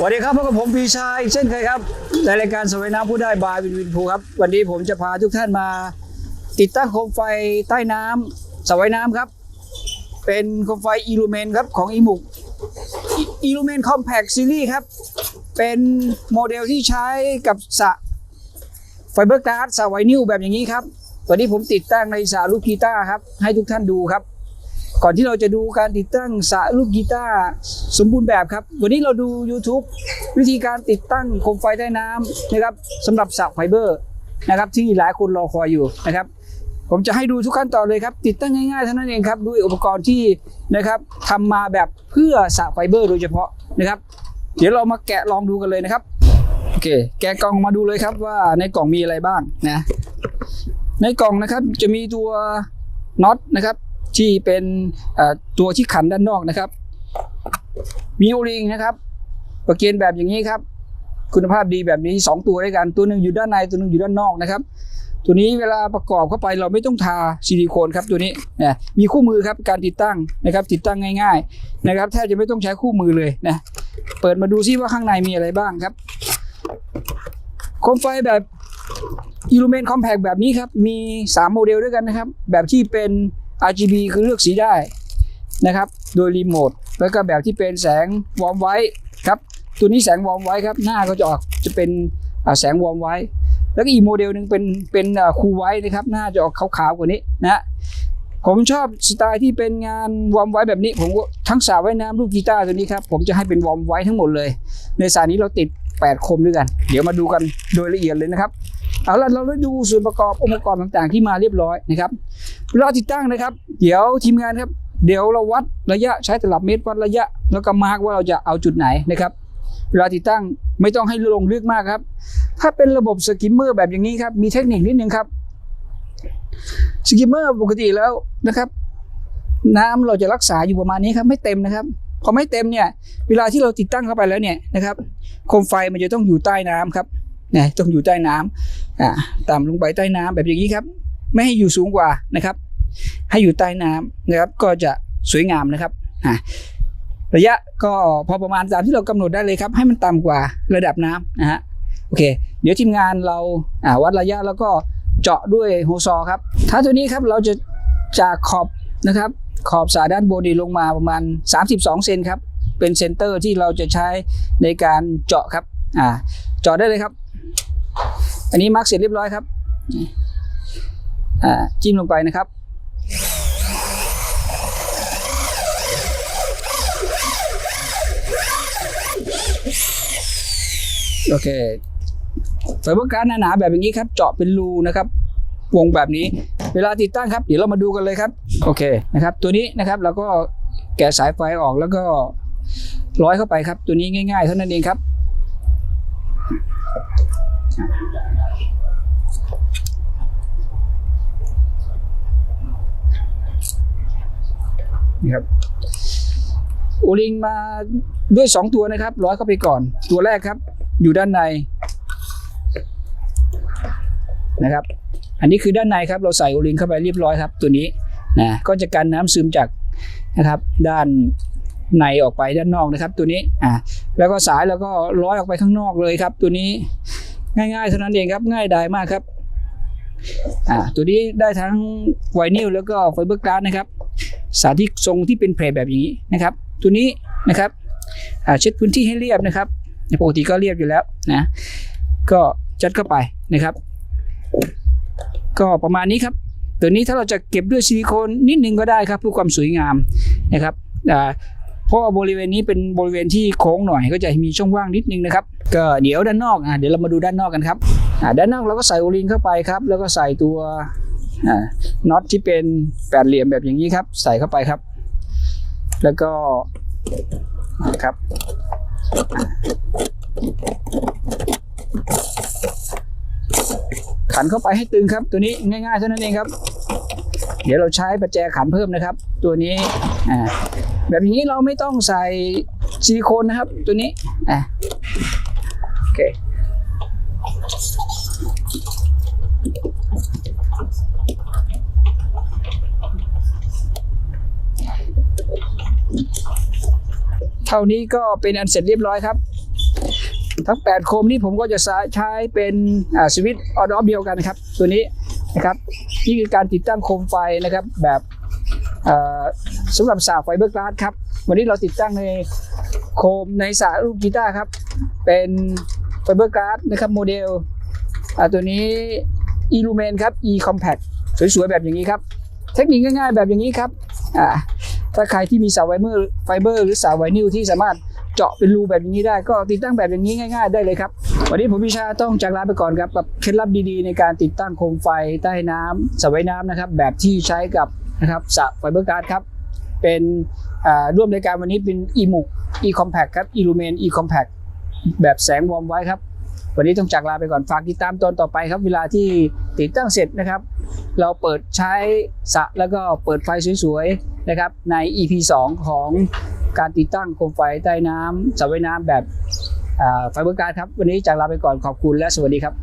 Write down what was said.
สวัสดีครับพบกับผมพีชายเช่นเคยครับในรายการสวัยน้ำผู้ได้บายวินวินภูครับ วันนี้ผมจะพาทุกท่านมา ติดตั้งโคมไฟใต้น้ำสวยน้ำครับ เป็นโคมไฟอิลูเมนครับของอีมุกอิลูเมนคอมแพคซีรีส์ครับ เป็นโมเดลที่ใช้กับสระไฟเบอร์การ์ดสระไวนิลแบบอย่างนี้ครับวันนี้ผมติดตั้งในสระลูกกีตาร์ครับ ให้ทุกท่านดูครับ ก่อนที่เราจะดูการติดตั้งสระลูกกีตาร์สมบูรณ์แบบครับ วันนี้เราดู YouTube วิธีการติดตั้งโคมไฟใต้น้ำนะครับสำหรับสระไฟเบอร์นะครับที่หลายคนรอคอยอยู่นะครับ ผมจะให้ดูทุกขั้นตอนเลยครับ ติดตั้งง่ายๆเท่านั้นเองครับด้วยอุปกรณ์ที่นะครับทำมาแบบเพื่อสระไฟเบอร์โดยเฉพาะนะครับ เดี๋ยวเรามาแกะลองดูกันเลยนะครับโอเค แกะกล่องมาดูเลยครับว่าในกล่องมีอะไรบ้างนะในกล่องนะครับจะมีตัวน็อตนะครับ ที่เป็นตัวที่ขันด้านนอกนะครับ มีโอริงนะครับ ประเกนแบบอย่างนี้ครับ คุณภาพดีแบบนี้ 2 ตัวด้วยกัน ตัวหนึ่งอยู่ด้านใน ตัวหนึ่งอยู่ด้านนอกนะครับ ตัวนี้เวลาประกอบเข้าไปเราไม่ต้องทาซิลิโคนครับตัวนี้นะมีคู่มือครับการติดตั้งนะครับ ติดตั้งง่ายๆนะครับแทบจะไม่ต้องใช้คู่มือเลยนะ เปิดมาดูซิว่าข้างในมีอะไรบ้างครับโคมไฟแบบอิลูเมนคอมแพกแบบนี้ครับ มี 3 โมเดลด้วยกันนะครับ แบบที่เป็น RGB คือเลือกสีได้นะครับ โดยรีโมท แล้วก็แบบที่เป็นแสงวอร์มไว้ครับ ตัวนี้แสงวอร์มไว้ครับ หน้าก็จะออกจะเป็นแสงวอร์มไว้ แล้วก็อีกโมเดลหนึ่งเป็นเป็นคูไว้นะครับ หน้าจะออกขาวๆกว่านี้นะฮะผมชอบสไตล์ที่เป็นงานวอร์มไว้แบบนี้ ผมก็ทั้งสระว่ายน้ำลูกกีตาร์ตัวนี้ครับ ผมจะให้เป็นวอร์มไว้ทั้งหมดเลย ในสายนี้เราติด 8 คมด้วยกัน เดี๋ยวมาดูกันโดยละเอียดเลยนะครับ เอาล่ะเราได้ดูส่วนประกอบองค์ประกอบต่างๆที่มาเรียบร้อยนะครับ เวลาติดตั้งนะครับ เดี๋ยวทีมงานครับ เดี๋ยวเราวัดระยะใช้ตลับเมตรวัดระยะ แล้วก็มาร์กว่าเราจะเอาจุดไหนนะครับเวลาติดตั้งไม่ต้องให้ลงลึกมากครับ ถ้าเป็นระบบสกิมเมอร์แบบอย่างนี้ครับ มีเทคนิคนิดนึงครับสกิมเมอร์ปกติแล้วนะครับ น้ำเราจะรักษาอยู่ประมาณนี้ครับ ไม่เต็มนะครับ พอไม่เต็มเนี่ย เวลาที่เราติดตั้งเข้าไปแล้วเนี่ยนะครับโคมไฟมันจะต้องอยู่ใต้น้ำครับนะต้องอยู่ใต้น้ำอ่าต่ำลงไปใต้น้ำแบบอย่างนี้ครับ ไม่ให้อยู่สูงกว่านะครับ ให้อยู่ใต้น้ำนะครับ ก็จะสวยงามนะครับระยะก็พอประมาณตามที่เรากำหนดได้เลยครับ ให้มันต่ำกว่าระดับน้ำนะฮะโอเค เดี๋ยวทีมงานเราาวัดระยะแล้วก็เจาะด้วยโฮซอครับถ้าตัวนี้ครับเราจะจากขอบนะครับขอบสายด้านบนนี่ลงมาประมาณ 32 เซนครับ เป็นเซนเตอร์ที่เราจะใช้ในการเจาะครับ อ่า เจาะได้เลยครับ อันนี้มาร์กเสร็จเรียบร้อยครับ จิ้มลงไปนะครับ โอเคไฟเบอร์การหนาๆแบบอย่างนี้ครับ เจาะเป็นรูนะครับ วงแบบนี้ เวลาติดตั้งครับ เดี๋ยวเรามาดูกันเลยครับ โอเคนะครับ ตัวนี้นะครับเราก็แกะสายไฟออกแล้วก็ร้อยเข้าไปครับ ตัวนี้ง่าย ๆ เท่านั้นเองครับ นี่ครับโอลิงมาด้วย 2 ตัวนะครับ ร้อยเข้าไปก่อน ตัวแรกครับ อยู่ด้านในนะครับ อันนี้คือด้านในครับ เราใส่โอลิงเข้าไปเรียบร้อยครับ ตัวนี้นะก็จะกันน้ำซึมจากนะครับ ด้านในออกไปด้านนอกนะครับ ตัวนี้อ่าแล้วก็สายแล้วก็ร้อยออกไปข้างนอกเลยครับ ตัวนี้ง่ายๆเท่านั้นเองครับ ง่ายดายมากครับ อ่าตัวนี้ได้ทั้งไวนิลแล้วก็ไฟเบอร์กลาร์ดนะครับ สาธิตทรงที่เป็นเพลแบบอย่างนี้นะครับ ตัวนี้นะครับอ่าเช็ดพื้นที่ให้เรียบนะครับปกติก็เรียบอยู่แล้วนะก็จัดเข้าไปนะครับ ก็ประมาณนี้ครับ ตัวนี้ถ้าเราจะเก็บด้วยซิลิโคนนิดนึงก็ได้ครับเพื่อความสวยงามนะครับอ่าเพราะว่าบริเวณนี้เป็นบริเวณที่โค้งหน่อยก็จะมีช่องว่างนิดนึงนะครับ ก็เดี๋ยวด้านนอกอะเดี๋ยวเรามาดูด้านนอกกันครับ ด้านนอกเราก็ใส่โอลิงเข้าไปครับ แล้วก็ใส่ตัวน็อตที่เป็นแปดเหลี่ยมแบบอย่างนี้ครับ ใส่เข้าไปครับ แล้วก็ครับขันเข้าไปให้ตึงครับ ตัวนี้ง่ายๆเท่านั้นเองครับ เดี๋ยวเราใช้ประแจขันเพิ่มนะครับ ตัวนี้แบบนี้เราไม่ต้องใส่ซิลิโคนนะครับ ตัวนี้อ่าโอเค เท่านี้ก็เป็นอันเสร็จเรียบร้อยครับ ทั้ง 8 โคมนี้ผมก็จะใช้เป็นสวิตช์ออดอฟเดียวกันนะครับ ตัวนี้นะครับนี่คือการติดตั้งโคมไฟนะครับแบบสำหรับสาไฟเบอร์กลาสครับ วันนี้เราติดตั้งในโคมในสาลูกกีตาร์ครับ เป็น ไฟเบอร์กลาสนะครับโมเดลอ่าตัวนี้ e l u m e n ครับ e compact สวยๆ แบบอย่างนี้ครับ เทคนิคง่ายๆ แบบอย่างนี้ครับอ่าถ้าใครที่มีเสาไวเบอร์ไฟเบอร์ หรือเสาไวนิลที่สามารถเจาะเป็นรูแบบนี้ได้ก็ติดตั้งแบบอย่างนี้ง่าย ๆ ได้เลยครับ วันนี้ผมพิชาต้องจากลาไปก่อนครับกับเคล็ดลับดีๆ ในการติดตั้งโคมไฟใต้น้ำสระว่ายน้ำนะครับ แบบที่ใช้กับนะครับสระไฟเบอร์การ์ดครับ เป็นอ่าร่วมในการวันนี้เป็น e m u e compact ครับ e l u m e n e compact แบบแสงวอมไว้ครับ วันนี้ต้องจากลาไปก่อนฝากติดตามตอนต่อไปครับ เวลาที่ติดตั้งเสร็จนะครับ เราเปิดใช้สะแล้วก็เปิดไฟสวยๆนะครับใน EP 2 ของการติดตั้งโคมไฟใต้น้ำสระว่ายน้ำแบบไฟเบอร์การ์ครับ วันนี้จากลาไปก่อนขอบคุณและสวัสดีครับ